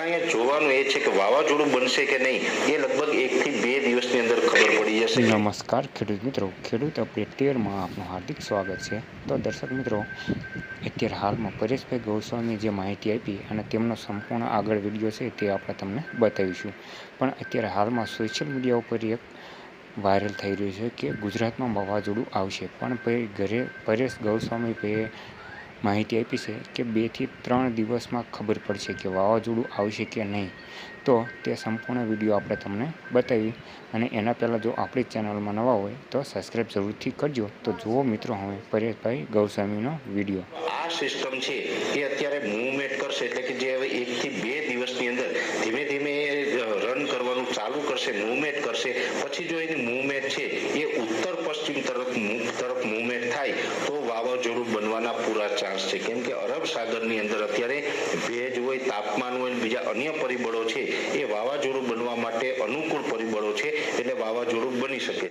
પણ અહીંયા જોવાનું એ છે કે વાવાઝોડું બનશે કે નહીં, એ લગભગ એકથી બે દિવસની અંદર ખબર પડી જશે. નમસ્કાર, ખેડૂત મિત્રો. ખેડૂત અપડેટ તેરમાં આપનું હાર્દિક સ્વાગત છે. તો દર્શક મિત્રો, અત્યારે હાલમાં પરેશભાઈ ગોસ્વામી જે માહિતી આપી અને તેમનો સંપૂર્ણ આગળ વીડિયો છે તે આપણે તમને બતાવીશું. પણ અત્યારે હાલમાં સોશિયલ મીડિયા ઉપર એક વાયરલ થઈ રહ્યું છે કે ગુજરાતમાં વાવાઝોડું આવશે. પણ ભાઈ ઘરે પરેશ ગૌસ્વામી ભાઈએ માહિતી આપી છે કે બેથી ત્રણ દિવસમાં ખબર પડશે કે વાવાઝોડું આવશે કે નહીં. તો તે સંપૂર્ણ વીડિયો આપણે તમને બતાવી અને એના પહેલાં જો આપણી ચેનલમાં નવા હોય તો સબસ્ક્રાઈબ જરૂરથી કરજો. તો જુઓ મિત્રો હવે પરેશભાઈ ગૌસ્વામીનો વીડિયો. આ સિસ્ટમ છે એ અત્યારે મૂવમેન્ટ કરશે એટલે કે જે હવે એકથી બે દિવસની અંદર ધીમે ધીમે રન કરવાનું ચાલુ કરશે મૂવમેન્ટ કરશે. પછી જો એની મૂવમેન્ટ છે એ ઉત્તર પશ્ચિમ તરફ તરફ વાવાઝોડું બનવાના પૂરા ચાન્સ છે. કેમ કે અરબ સાગરની અંદર અત્યારે ભેજ હોય, તાપમાન હોય, બીજા અન્ય પરિબળો છે, એ વાવાઝોડું બનવા માટે અનુકૂળ પરિબળો છે, એટલે વાવાઝોડું બની શકે